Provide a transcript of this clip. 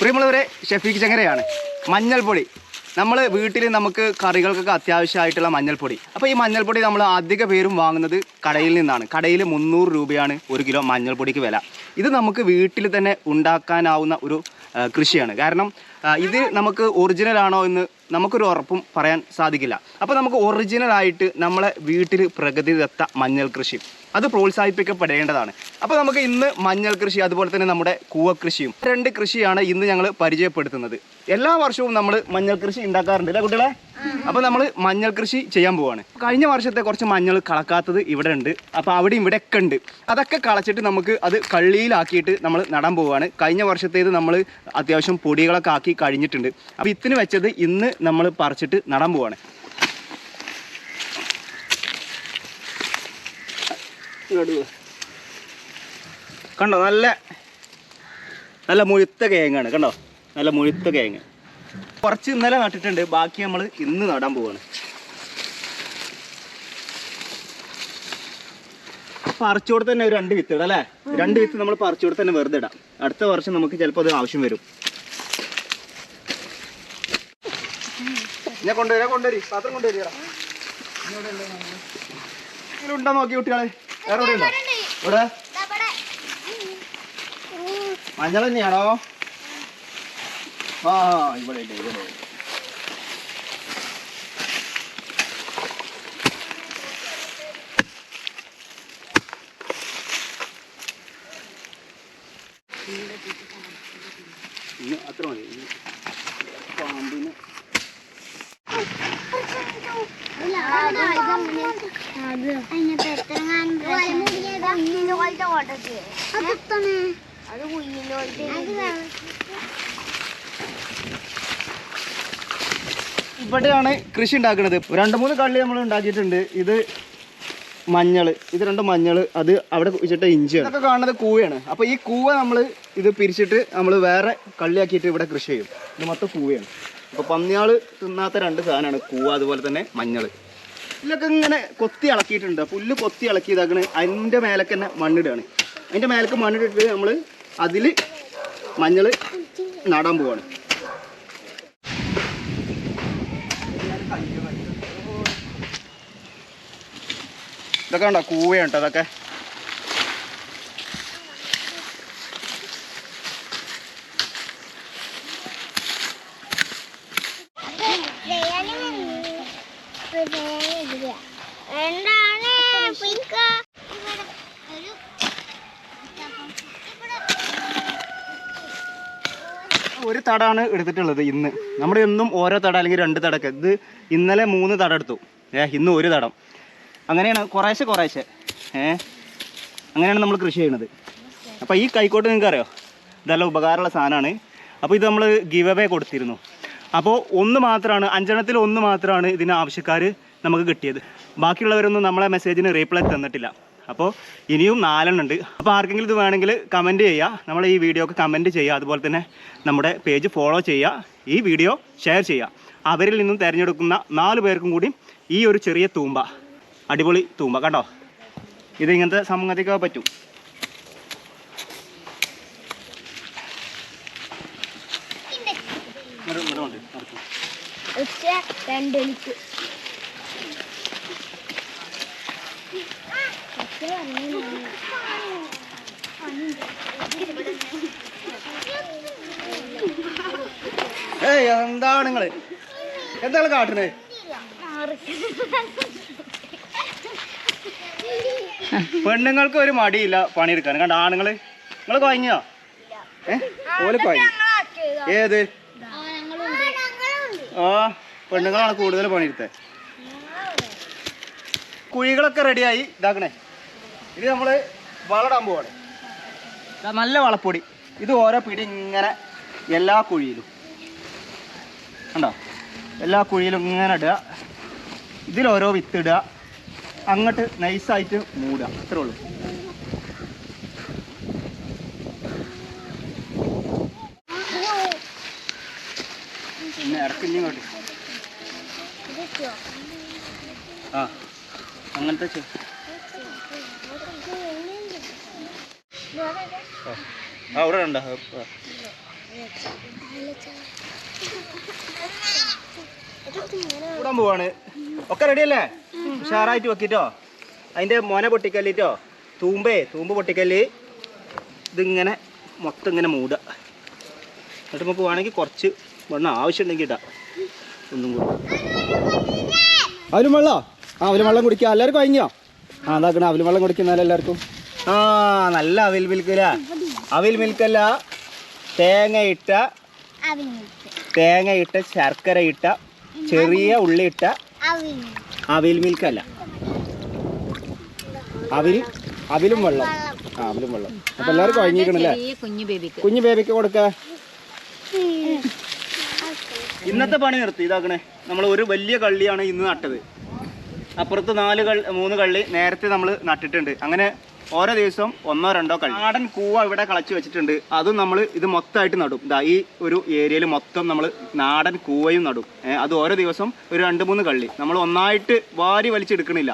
പ്രിയമുള്ളവരെ ഷെഫീഖ് ചങ്ങരയാണ്. മഞ്ഞൾപ്പൊടി. നമ്മൾ വീട്ടിൽ നമുക്ക് കറികൾക്കൊക്കെ അത്യാവശ്യമായിട്ടുള്ള മഞ്ഞൾപ്പൊടി. അപ്പോൾ ഈ മഞ്ഞൾപ്പൊടി നമ്മൾ അധിക പേരും വാങ്ങുന്നത് കടയിൽ നിന്നാണ്. കടയിൽ മുന്നൂറ് രൂപയാണ് ഒരു കിലോ മഞ്ഞൾപ്പൊടിക്ക് വില. ഇത് നമുക്ക് വീട്ടിൽ തന്നെ ഉണ്ടാക്കാനാവുന്ന ഒരു കൃഷിയാണ്. കാരണം ഇത് നമുക്ക് ഒറിജിനൽ ആണോ എന്ന് നമുക്കൊരു ഉറപ്പും പറയാൻ സാധിക്കില്ല. അപ്പോൾ നമുക്ക് ഒറിജിനൽ ആയിട്ട് നമ്മളെ വീട്ടിൽ പ്രകൃതിദത്ത മഞ്ഞൾ കൃഷി. അത് പ്രോത്സാഹിപ്പിക്കപ്പെടേണ്ടതാണ്. അപ്പോൾ നമുക്ക് ഇന്ന് മഞ്ഞൾ കൃഷി അതുപോലെ തന്നെ നമ്മുടെ കൂവ കൃഷിയും രണ്ട് കൃഷിയാണ് ഇന്ന് ഞങ്ങൾ പരിചയപ്പെടുത്തുന്നത്. എല്ലാ വർഷവും നമ്മൾ മഞ്ഞൾ കൃഷി ഉണ്ടാക്കാറുണ്ട് അല്ലേ കുട്ടികളെ? അപ്പോൾ നമ്മൾ മഞ്ഞൾ കൃഷി ചെയ്യാൻ പോവാണ്. കഴിഞ്ഞ വർഷത്തെ കുറച്ച് മഞ്ഞൾ കളക്കാത്തത് ഇവിടെ ഉണ്ട്. അപ്പോൾ അവിടെ ഇവിടെ ഒക്കെ ഉണ്ട്. അതൊക്കെ കളച്ചിട്ട് നമുക്ക് അത് കള്ളിയിലാക്കിയിട്ട് നമ്മൾ നടാൻ പോവുകയാണ് കഴിഞ്ഞ വർഷത്തേത് നമ്മൾ അത്യാവശ്യം പൊടികളൊക്കെ ആക്കി കഴിഞ്ഞിട്ടുണ്ട്. അപ്പോൾ ഇത്തിന് വെച്ചത് ഇന്ന് നമ്മൾ പറിച്ചിട്ട് നടാൻ പോവാണ്. കണ്ടോ? നല്ല നല്ല മുഴുത്ത കേങ്ങാണ് കണ്ടോ? നല്ല മുഴുത്ത കിഴങ്ങ് കുറച്ച് ഇന്നലെ നട്ടിട്ടുണ്ട്. ബാക്കി നമ്മൾ ഇന്ന് നടാൻ പോവാണ്. പറിച്ചോട് തന്നെ ഒരു രണ്ട് വിത്ത് ഇടാം അല്ലേ? രണ്ട് വിത്ത് നമ്മൾ പറിച്ചോട് തന്നെ വെറുതെ ഇടാം. അടുത്ത വർഷം നമുക്ക് ചിലപ്പോൾ അത് ആവശ്യം വരും. ഞാൻ കൊണ്ടുവരാ കൊണ്ടുവരി. പാത്രം കൊണ്ടുവരിക. ഉണ്ടോ നോക്കി കുട്ടികളെ? വേറെ ഇവിടെ. ഉണ്ടോ ഇവിടെ. മഞ്ഞൾ തന്നെയാണോ? ആ ഇവിടെ ഉണ്ട് ഇവിടെ. ഇനി അത്ര മതി പാമ്പിന് അത് കുഞ്ഞിനോട്ട് ഇവിടെയാണ് കൃഷി ഉണ്ടാക്കുന്നത്. രണ്ട് മൂന്ന് കള്ളി നമ്മൾ ഉണ്ടാക്കിയിട്ടുണ്ട്. ഇത് മഞ്ഞൾ ഇത് രണ്ട് മഞ്ഞൾ അത് അവിടെ വെച്ചിട്ട് ഇഞ്ചി ഇതൊക്കെ കാണുന്നത് കൂവയാണ്. അപ്പോൾ ഈ കൂവ നമ്മൾ ഇത് പിരിച്ചിട്ട് നമ്മൾ വേറെ കള്ളിയാക്കിയിട്ട് ഇവിടെ കൃഷി ചെയ്യും. ഇത് മൊത്തം കൂവയാണ്. അപ്പോൾ പന്നിയാൾ തിന്നാത്ത രണ്ട് സാധനമാണ് കൂവ അതുപോലെ തന്നെ മഞ്ഞൾ ഇതിലൊക്കെ ഇങ്ങനെ കൊത്തി ഇളക്കിയിട്ടുണ്ട്. പുല്ല് കൊത്തി ഇളക്കി ഇതാക്കണ്. അതിന്റെ മേലൊക്കെ തന്നെ മണ്ണിടുകയാണ്. അതിന്റെ മേലേക്ക് മണ്ണിട്ടിട്ട് നമ്മൾ അതിൽ മഞ്ഞൾ നടാൻ പോവാണ്. ഇതൊക്കെ ഉണ്ടോ കൂവയുണ്ട് അതൊക്കെ ഒരു തടാണ് എടുത്തിട്ടുള്ളത് ഇന്ന്. നമ്മുടെ എന്നും ഓരോ തട അല്ലെങ്കിൽ രണ്ട് തടക്ക്. ഇത് ഇന്നലെ മൂന്ന് തട എടുത്തു. ഏഹ് ഇന്ന് ഒരു തടം. അങ്ങനെയാണ് കുറേശ്ശെ കുറേശ്ശെ. ഏ? അങ്ങനെയാണ് നമ്മൾ കൃഷി ചെയ്യുന്നത്. അപ്പോൾ ഈ കൈക്കോട്ട് നിങ്ങൾക്ക് അറിയോ ഇതെല്ലാം ഉപകാരമുള്ള സാധനമാണ്. അപ്പോൾ ഇത് നമ്മൾ ഗിവ് അവേ കൊടുത്തിരുന്നു. അപ്പോൾ ഒന്ന് മാത്രമാണ് അഞ്ചെണ്ണത്തിൽ ഒന്ന് മാത്രമാണ് ഇതിന് ആവശ്യക്കാർ നമുക്ക് കിട്ടിയത്. ബാക്കിയുള്ളവരൊന്നും നമ്മളെ മെസ്സേജിന് റീപ്ലൈ തന്നിട്ടില്ല. അപ്പോൾ ഇനിയും നാലെണ്ണം ഉണ്ട്. അപ്പോൾ ആർക്കെങ്കിലും ഇത് വേണമെങ്കിൽ കമന്റ് ചെയ്യുക. നമ്മൾ ഈ വീഡിയോ ഒക്കെ കമന്റ് ചെയ്യുക. അതുപോലെ തന്നെ നമ്മുടെ പേജ് ഫോളോ ചെയ്യുക. ഈ വീഡിയോ ഷെയർ ചെയ്യുക. അവരിൽ നിന്നും തിരഞ്ഞെടുക്കുന്ന നാല് പേർക്കും കൂടി ഈ ഒരു ചെറിയ തൂമ്പ. അടിപൊളി തൂമ്പ കണ്ടോ? ഇത് ഇങ്ങനത്തെ സംഗതിക്ക് പറ്റും. ഏയ് എന്താണ് നിങ്ങൾ എന്താണ് കാട്ടുന്നത്? പെണ്ണുങ്ങൾക്ക് ഒരു മടിയില്ല പണിയെടുക്കാൻ. കണ്ട ആണുങ്ങൾ? നിങ്ങൾ കഴിഞ്ഞോ ഓൽ കഴിഞ്ഞു ഏത്? ആ പെണ്ണുങ്ങളാണ് കൂടുതൽ പണിയെടുത്തത് കുഴികളൊക്കെ റെഡിയായി. ഇതാക്കണേ. ഇത് നമ്മൾ വളടാൻ പോവാണ്. നല്ല വളപ്പൊടി. ഇത് ഓരോ പിടി ഇങ്ങനെ എല്ലാ കുഴിയിലും. കണ്ടോ? എല്ലാ കുഴിയിലും ഇങ്ങനെ ഇടുക. ഇതിലോരോ വിത്ത് ഇടുക. അങ്ങോട്ട് നൈസായിട്ട് മൂടുക അത്രേ ഉള്ളൂ. പിന്നെ ഇറക്കില്ല ഇങ്ങോട്ട്. ആ അങ്ങനത്തെ ആ അവിടെ ഉണ്ടോ. കൂടാൻ പോവാണ്. ഒക്കെ റെഡി അല്ലേ? ഉഷാറായിട്ട് വെക്കിട്ടോ. അതിന്റെ മോനെ പൊട്ടിക്കല്ലിട്ടോ. തൂമ്പേ തൂമ്പ് പൊട്ടിക്കല്ല്. ഇതിങ്ങനെ മൊത്തം ഇങ്ങനെ മൂടുക. എന്നിട്ട് നമുക്ക് വേണമെങ്കിൽ കുറച്ച് വെള്ളം ആവശ്യമുണ്ടെങ്കിൽ ഇടാം. ഒന്നും കൂടി. അവലും വെള്ളോ? ആ അവലും വെള്ളം കുടിക്കുക. എല്ലാവർക്കും അയിഞ്ഞോ ആ അതാക്കണ അവലും വെള്ളം കുടിക്കുന്നാലും എല്ലാവർക്കും? ആ നല്ല അവിൽ മിൽക്കല്ല അവിൽ മിൽക്കല്ല തേങ്ങ ഇട്ട തേങ്ങ ഇട്ട ശർക്കര ഇട്ട ചെറിയ ഉള്ളി ഇട്ട മിൽക്ക് അവിൽ മിൽക്കല്ല അവിൽ അവിലും വെള്ളം. ആ അവിലും വെള്ളം. അപ്പൊ എല്ലാവർക്കും കഴിഞ്ഞിരിക്കണല്ലേ? ചെറിയ കുഞ്ഞു ബേബിക്ക് കുഞ്ഞു ബേബിക്ക് കൊടുക്ക. ഇന്നത്തെ പണി നിർത്തി ഇതാക്കണേ. നമ്മൾ ഒരു വലിയ കള്ളിയാണ് ഇന്ന് നട്ടത്. അപ്പുറത്ത് നാല് കള്ളി മൂന്ന് കള്ളി നേരത്തെ നമ്മൾ നട്ടിട്ടുണ്ട്. അങ്ങനെ ഓരോ ദിവസവും ഒന്നോ രണ്ടോ കള്ളി നാടൻ കൂവ ഇവിടെ കളച്ച് വെച്ചിട്ടുണ്ട്. അതും നമ്മൾ ഇത് മൊത്തമായിട്ട് നടും. ഇതാ ഈ ഒരു ഏരിയയിൽ മൊത്തം നമ്മൾ നാടൻ കൂവയും നടും. അത് ഓരോ ദിവസം ഒരു രണ്ട് മൂന്ന് കള്ളി നമ്മൾ ഒന്നായിട്ട് വാരി വലിച്ചെടുക്കണില്ല.